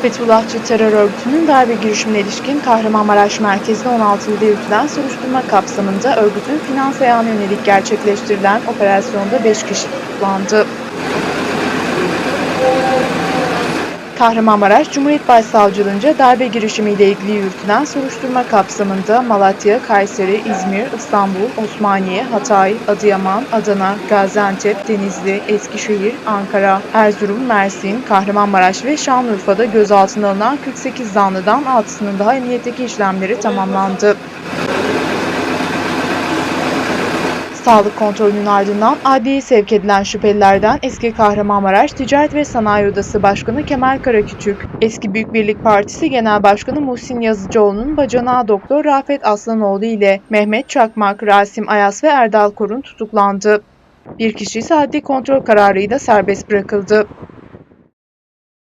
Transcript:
Fethullahçı terör örgütünün darbe girişimine ilişkin Kahramanmaraş merkezli 16 ilde yürütülen soruşturma kapsamında örgütün finans ayağına yönelik gerçekleştirilen operasyonda 5 kişi tutuklandı. Kahramanmaraş Cumhuriyet Başsavcılığınca darbe girişimiyle ilgili yürütülen soruşturma kapsamında Malatya, Kayseri, İzmir, İstanbul, Osmaniye, Hatay, Adıyaman, Adana, Gaziantep, Denizli, Eskişehir, Ankara, Erzurum, Mersin, Kahramanmaraş ve Şanlıurfa'da gözaltına alınan 48 zanlıdan 6'sının daha emniyetteki işlemleri tamamlandı. Sağlık kontrolünün ardından adliyeye sevk edilen şüphelilerden eski Kahramanmaraş Ticaret ve Sanayi Odası Başkanı Kemal Karaküçük, eski Büyük Birlik Partisi Genel Başkanı Muhsin Yazıcıoğlu'nun bacanağı Doktor Rafet Aslanoğlu ile Mehmet Çakmak, Rasim Ayas ve Erdal Korun tutuklandı. Bir kişi ise adli kontrol kararıyla serbest bırakıldı.